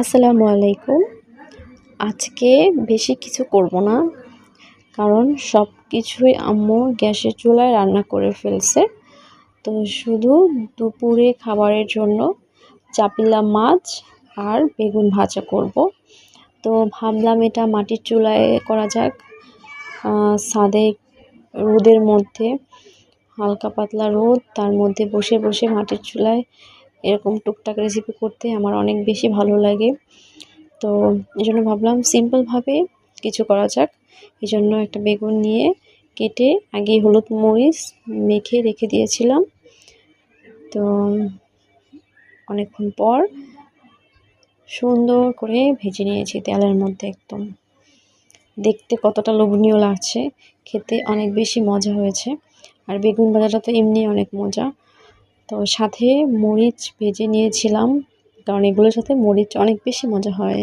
আসসালামু আলাইকুম। আজকে বেশি কিছু করব না, কারণ সব কিছুই আম্মু গ্যাসের চুলায় রান্না করে ফেলছে। তো শুধু দুপুরে খাবারের জন্য চাপিলা মাছ আর বেগুন ভাজা করব। তো ভাবলাম এটা মাটির চুলায় করা যাক সাদে রোদের মধ্যে, হালকা পাতলা রোদ, তার মধ্যে বসে বসে মাটির চুলায় এরকম টুকটাক রেসিপি করতে আমার অনেক বেশি ভালো লাগে। তো এই জন্য ভাবলাম সিম্পলভাবে কিছু করা যাক। এই জন্য একটা বেগুন নিয়ে কেটে আগে হলুদ মরিচ মেখে রেখে দিয়েছিলাম। তো অনেকক্ষণ পর সুন্দর করে ভেজে নিয়েছি তেলের মধ্যে একদম। দেখতে কতটা লোভনীয় লাগছে, খেতে অনেক বেশি মজা হয়েছে। আর বেগুন ভাজাটা তো এমনি অনেক মজা। তো সাথে মরিচ ভেজে নিয়েছিলাম কারণ এগুলোর সাথে মরিচ অনেক বেশি মজা হয়।